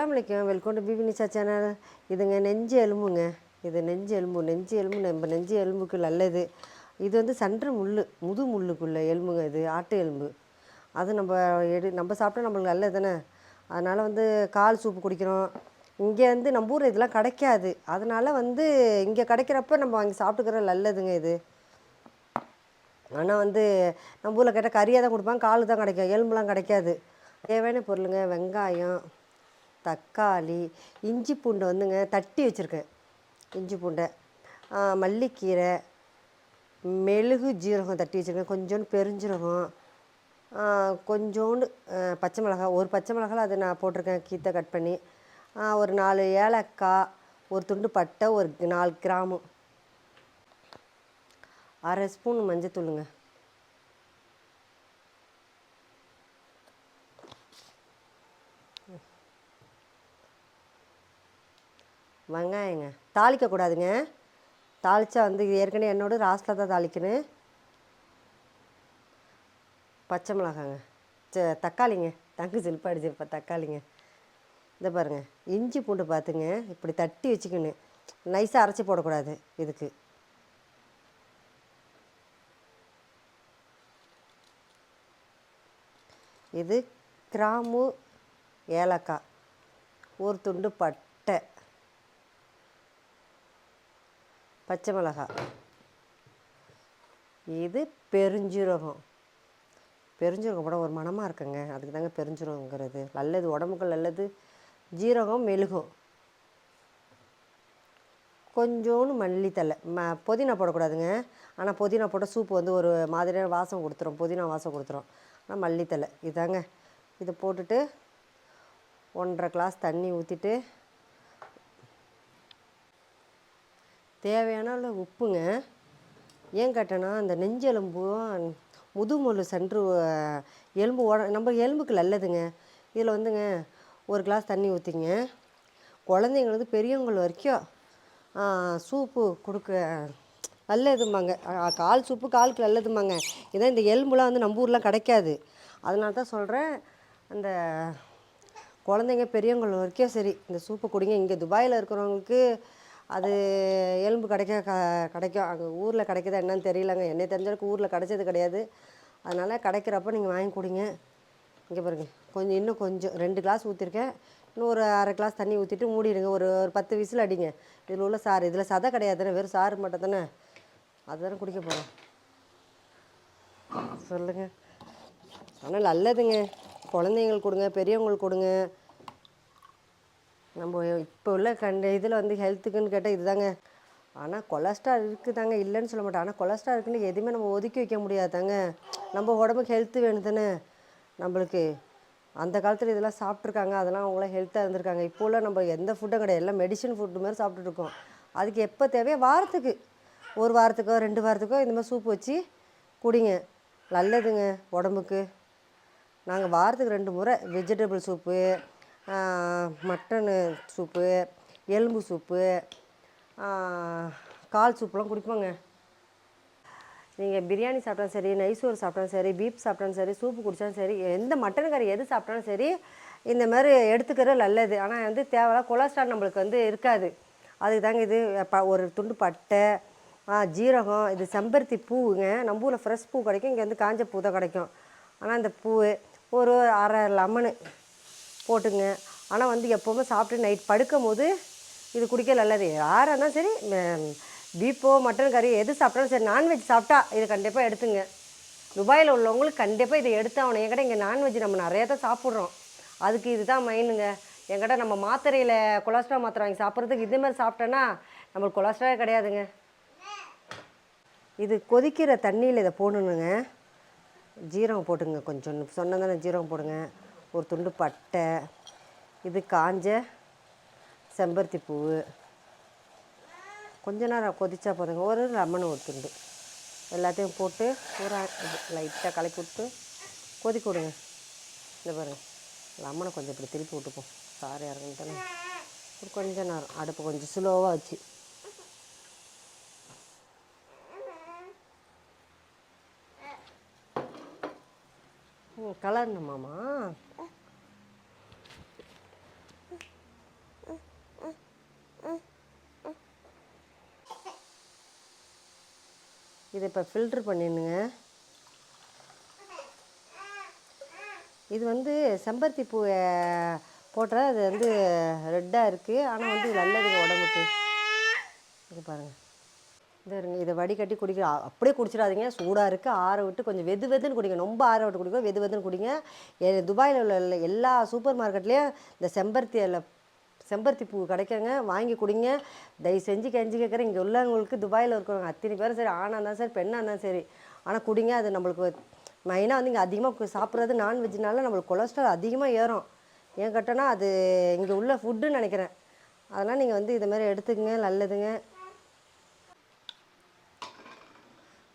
அஸ்லாம் வலைக்கம் welcome to B B Nisha channel இதுங்க நெஞ்சு எலும்புங்க. இது நெஞ்சு எலும்பு நெஞ்சு எலும்பு நம்ம நெஞ்சு எலும்புக்கு நல்லது. இது வந்து சன்ற முள் முது முள்ளுக்குள்ள எலும்புங்க இது ஆட்டு எலும்பு. அது நம்ம எடு நம்ம சாப்பிட்டா நம்மளுக்கு நல்லது தானே? அதனால் வந்து கால் சூப்பு குடிக்கிறோம். இங்கே வந்து நம்ம ஊர் இதெல்லாம் கிடைக்காது. அதனால் வந்து இங்கே கிடைக்கிறப்ப நம்ம வாங்கி சாப்பிட்டுக்கிற நல்லதுங்க இது. ஆனால் வந்து நம்ம ஊரில் கேட்டால் கறியாக தான் கொடுப்பாங்க காலு தான் கிடைக்கும் எலும்புலாம் கிடைக்காது. தேவையான பொருளுங்க வெங்காயம் தக்காளி இஞ்சி பூண்டு வந்துங்க தட்டி வச்சுருக்கேன். இஞ்சி பூண்டை. மல்லிக்கீரை மெழுகு ஜீரகம் தட்டி வச்சுருக்கேன். கொஞ்சோண்டு பெருஞ்சீரகம் கொஞ்சோண்டு பச்சை மிளகாய். ஒரு பச்சை மிளகாய் அதை நான் போட்டிருக்கேன் கீத்தை கட் பண்ணி. ஒரு நாலு ஏலக்காய் ஒரு துண்டு பட்டை ஒரு நாலு கிராமு. அரை ஸ்பூன் மஞ்சத்தூளுங்க. வெங்காயங்க. தாளிக்கக்கூடாதுங்க. தாளித்தா வந்து ஏற்கனவே என்னோட ராஸ்டில் தான் தாளிக்கணும். பச்சை மிளகாங்க. ச தக்காளிங்க. தங்கு சில்பாடிச்சு இப்போ தக்காளிங்க. இந்த பாருங்கள் இஞ்சி பூண்டு பார்த்துங்க இப்படி தட்டி வச்சுக்கணும். நைஸாக அரைச்சி போடக்கூடாது இதுக்கு. இது கிராம்பு ஏலக்காய். ஒரு துண்டு பட் பச்சை மிளகாய் இது பெருஞ்சீரகம். பெருஞ்சீரகம் கூட ஒரு மணமாக இருக்குங்க. அதுக்கு தாங்க பெருஞ்சீரகங்கிறது நல்லது உடம்புக்கு நல்லது. ஜீரகம் மெழுகும். கொஞ்சோண்டு மல்லித்தலை ம புதினா போடக்கூடாதுங்க. ஆனால் புதினா போட்டால் சூப்பு வந்து ஒரு மாதிரியான வாசம் கொடுத்துரும். புதினா வாசம் கொடுத்துரும். ஆனால் மல்லித்தலை இதாங்க. இதை போட்டுட்டு ஒன்றரை கிளாஸ் தண்ணி ஊற்றிட்டு தேவையான அளவு உப்புங்க. ஏன் கேட்டேன்னா அந்த நெஞ்செலும்பும் முதுமொழு சென்று எலும்பு உட நம்ம எலும்புக்கு நல்லதுங்க. இதில் வந்துங்க ஒரு கிளாஸ் தண்ணி ஊற்றிங்க குழந்தைங்களுக்கு பெரியவங்கள் வரைக்கும் சூப்பு கொடுக்க நல்லதும்பாங்க. கால் சூப்பு காலுக்கு நல்லதும்பாங்க. இதான் இந்த எலும்புலாம் வந்து நம்ம ஊர்லாம் கிடைக்காது. அதனால தான் சொல்கிறேன் அந்த குழந்தைங்க பெரியவங்கள் வரைக்கும் சரி இந்த சூப்பு குடிங்க. இங்கே துபாயில் இருக்கிறவங்களுக்கு அது எலும்பு கிடைக்க க கிடைக்கும் அங்கே ஊரில் கிடைக்குதா என்னன்னு தெரியலங்க. என்னை தெரிஞ்சளவுக்கு ஊரில் கிடைச்சது கிடையாது. அதனால் கிடைக்கிறப்ப நீங்கள் வாங்கி கொடுங்க. இங்கே பாருங்க. கொஞ்சம் இன்னும் கொஞ்சம் ரெண்டு கிளாஸ் ஊற்றிருக்கேன் இன்னும் ஒரு அரை கிளாஸ் தண்ணி ஊற்றிட்டு மூடிடுங்க. ஒரு ஒரு பத்து விசில் அடிங்க. இதில் உள்ள சாறு இதில் சதை கிடையாது தானே வெறும் சாறு மட்டும் தானே? அதுதானே குடிக்க போகிறோம் சொல்லுங்கள் ஆனால் நல்லதுங்க. குழந்தைங்களுக்கு கொடுங்க பெரியவங்களுக்கு கொடுங்க. நம்ம இப்போ உள்ள கண்ட இதில் வந்து ஹெல்த்துக்குன்னு கேட்டால் இதுதாங்க. ஆனால் கொலஸ்ட்ரால் இருக்குதாங்க? இல்லைன்னு சொல்ல மாட்டேன். ஆனால் கொலஸ்ட்ரால் இருக்குன்னு எதுவுமே நம்ம ஒதுக்கி வைக்க முடியாதாங்க. நம்ம உடம்புக்கு ஹெல்த்து வேணும் தானே நம்மளுக்கு அந்த காலத்தில் இதெல்லாம் சாப்பிட்ருக்காங்க அதெல்லாம் அவங்களாம் ஹெல்த்தாக இருந்திருக்காங்க. இப்போ உள்ள நம்ம எந்த ஃபுட்டும் கிடையாது. எல்லாம் மெடிசன் ஃபுட்டு மாதிரி சாப்பிட்டுருக்கோம் அதுக்கு எப்போ தேவையோ வாரத்துக்கு. ஒரு வாரத்துக்கோ ரெண்டு வாரத்துக்கோ இந்த மாதிரி சூப் வச்சு குடிங்க. நல்லதுங்க உடம்புக்கு. நாங்கள் வாரத்துக்கு ரெண்டு முறை வெஜிடபிள் சூப்பு மட்டனு சூப்பு எலும்பு சூப்பு கால் சூப்லாம் குடிப்போங்க. நீங்கள் பிரியாணி சாப்பிட்டாலும் சரி நைசோறு சாப்பிட்டாலும் சரி பீப் சாப்பிட்டாலும் சரி சூப்பு குடித்தாலும் சரி எந்த மட்டன் கறி எது சாப்பிட்டாலும் சரி இந்த மாதிரி எடுத்துக்கிறது நல்லது. ஆனால் வந்து தேவையில்ல கொலஸ்ட்ரால் நம்மளுக்கு வந்து இருக்காது. அதுக்கு தாங்க இது ப ஒரு துண்டு பட்டை ஜீரகம் இது செம்பருத்தி பூவுங்க. நம்ம ஊரில் ஃப்ரெஷ் பூ கிடைக்கும் இங்கே வந்து காஞ்ச பூ தான் கிடைக்கும். ஆனால் இந்த பூ ஒரு அரை லெமனு போட்டுங்க. ஆனால் வந்து எப்போவுமே சாப்பிட்டு நைட் படுக்கும் போது இது குடிக்க நல்லது. யாராக சரி பீப்போ மட்டன் கறி எது சாப்பிட்டாலும் சரி நான்வெஜ் சாப்பிட்டா இது கண்டிப்பாக எடுத்துங்க. துபாயில் உள்ளவங்களுக்கு கண்டிப்பாக இதை எடுத்து ஆகணும் என்கிட்ட இங்கே நான்வெஜ் நம்ம நிறையா தான் சாப்பிட்றோம். அதுக்கு இதுதான் மெயினுங்க என்கிட்ட நம்ம மாத்திரையில் கொலஸ்ட்ரால் மாத்திரை வாங்கி சாப்பிட்றதுக்கு இதுமாதிரி சாப்பிட்டோன்னா நம்மளுக்கு கொலஸ்ட்ராலே கிடையாதுங்க. இது கொதிக்கிற தண்ணியில் இதை போடணுங்க. ஜீரகம் போட்டுங்க கொஞ்சம். சொன்னதானே ஜீரகம் போடுங்க. ஒரு துண்டு பட்டை இது காஞ்ச செம்பருத்தி பூவு. கொஞ்ச நேரம் கொதிச்சா போதுங்க. ஒரு லெமன் ஒரு துண்டு. எல்லாத்தையும் போட்டு ஒரு லைட்டாக கலக்கி விட்டு கொதிக்க விடுங்க. இந்த பாருங்கள் லெமனை கொஞ்சம் இப்படி திருப்பி விட்டுப்போம் சாரி இறங்கிட்டானே ஒரு கொஞ்ச நேரம். அடுப்பு கொஞ்சம் ஸ்லோவாக வச்சு. ம் கலரணுமாம்மா இதை இப்போ ஃபில்ட்ரு பண்ணிடுங்க. இது வந்து செம்பருத்தி பூ போட்டால் அது வந்து ரெட்டாக இருக்குது ஆனால் வந்து நல்லதுங்க உடம்புக்கு. இது பாருங்கள் இது இருங்க இதை வடிகட்டி குடிக்க அப்படியே குடிச்சிடாதீங்க. சூடாக இருக்குது ஆற விட்டு கொஞ்சம் வெது வெதுன்னு குடிங்க. ரொம்ப ஆற விட்டு குடிங்க வெது வெதுன்னு குடிங்க. துபாயில் உள்ள எல்லா- சூப்பர் மார்க்கெட்லேயும் இந்த செம்பருத்தி செம்பருத்தி பூ கிடைக்குங்க. வாங்கி குடிங்க. தயவு செஞ்சு கெஞ்சி கேட்குறேன். இங்கே உள்ளவங்களுக்கு துபாயில் இருக்கிறவங்க அத்தனை பேரும் சரி ஆணாக இருந்தாலும் சரி பெண்ணாக இருந்தாலும் சரி ஆனால் குடிங்க. அது நம்மளுக்கு மெயினாக வந்து இங்கே அதிகமாக சாப்பிட்றது நான்வெஜ்னால நம்மளுக்கு கொலஸ்ட்ரால் அதிகமாக ஏறும். ஏன் கேட்டோன்னா அது இங்கே உள்ள ஃபுட்டுன்னு நினைக்கிறேன். அதெல்லாம் நீங்கள் வந்து இதை மாதிரி எடுத்துக்கங்க. நல்லதுங்க.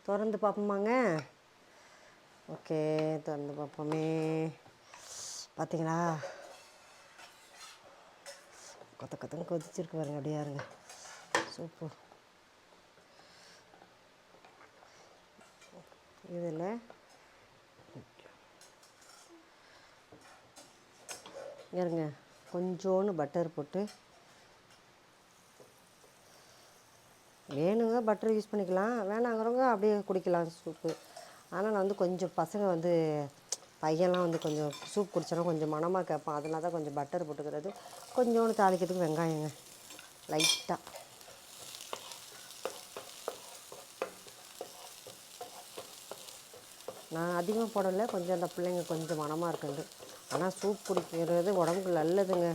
திறந்து பார்ப்போமாங்க. ஓகே திறந்து பார்ப்போமே. பார்த்தீங்களா கொத்த கொத்தன்னு கொதிச்சிருக்கு பாருங்க அப்படியே இருங்க. சூப்பு இதில் இருங்க கொஞ்சோண்டு பட்டர் போட்டு. வேணுங்க பட்டர் யூஸ் பண்ணிக்கலாம். வேணாங்கிறவங்க அப்படியே குடிக்கலாம் சூப்பு ஆனால் நான் வந்து கொஞ்சம் பசங்க வந்து பையன்லாம் வந்து கொஞ்சம் சூப் குடிச்சாலும் கொஞ்சம் மணமாக கேட்பான். அதனால தான் கொஞ்சம் பட்டர் போட்டுக்கிறது. கொஞ்சோண்டு தாளிக்கிறதுக்கு வெங்காயங்க. லைட்டாக நான் அதிகமாக போடலை. கொஞ்சம் அந்த பிள்ளைங்க கொஞ்சம் மணமாக இருக்குது ஆனால் சூப் குடிக்கிறது உடம்புக்கு நல்லதுங்க.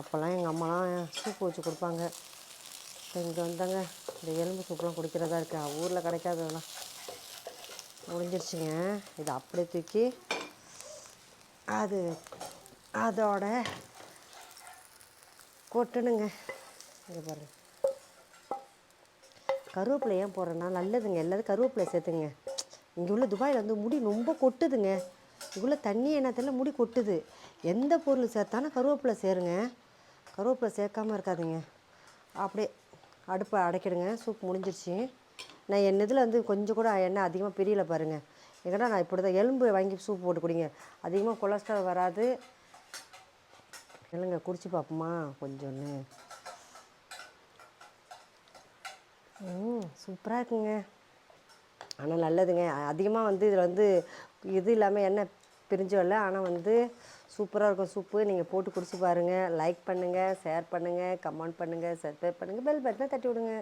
அப்போல்லாம் எங்கள் அம்மாலாம் சூப் வச்சு கொடுப்பாங்க. இங்கே வந்தாங்க. இந்த எலும்பு சூப்லாம் குடிக்கிறதா இருக்குது ஊரில் கிடைக்காததெல்லாம். முடிஞ்சிருச்சுங்க. இது அப்படியே தூக்கி அது அதோட கொட்டணுங்க. இங்கே பாருங்க. கருவேப்பிலை ஏன் போடுறேன்னா நல்லதுங்க. எல்லாரும் கருவேப்பிலை சேர்த்துங்க. இங்கே உள்ள துபாயில் வந்து முடி ரொம்ப கொட்டுதுங்க. இங்குள்ள தண்ணி எண்ணத்தில் முடி கொட்டுது. எந்த பொருள் சேர்த்தாலும் கருவேப்பிலை சேருங்க. கருவேப்பிலை சேர்க்காம இருக்காதுங்க. அப்படியே அடுப்பை அடைக்கிடுங்க. சூப் முடிஞ்சிருச்சு. நான் என் இதில் வந்து கொஞ்சம் கூட எண்ணெய் அதிகமாக பிரியலை பாருங்கள் ஏன்னா நான் இப்படி தான் எலும்பு வாங்கி சூப் போட்டு குடிங்க. அதிகமாக கொலஸ்ட்ரால் வராது. இல்லைங்க குடிச்சு பார்ப்போமா? கொஞ்சோன்னு. ம் சூப்பராக இருக்குங்க. ஆனால் நல்லதுங்க. அதிகமாக வந்து இதில் வந்து இது இல்லாமல் எண்ணெய் பிரிஞ்சு வரல. ஆனால் வந்து சூப்பராக இருக்கும் சூப்பு. நீங்கள் போட்டு குடிச்சு பாருங்கள் லைக் பண்ணுங்கள் ஷேர் பண்ணுங்கள் கமெண்ட் பண்ணுங்கள் சப்ஸ்கிரைப் பண்ணுங்கள் பெல் பட்டனை தட்டி விடுங்க.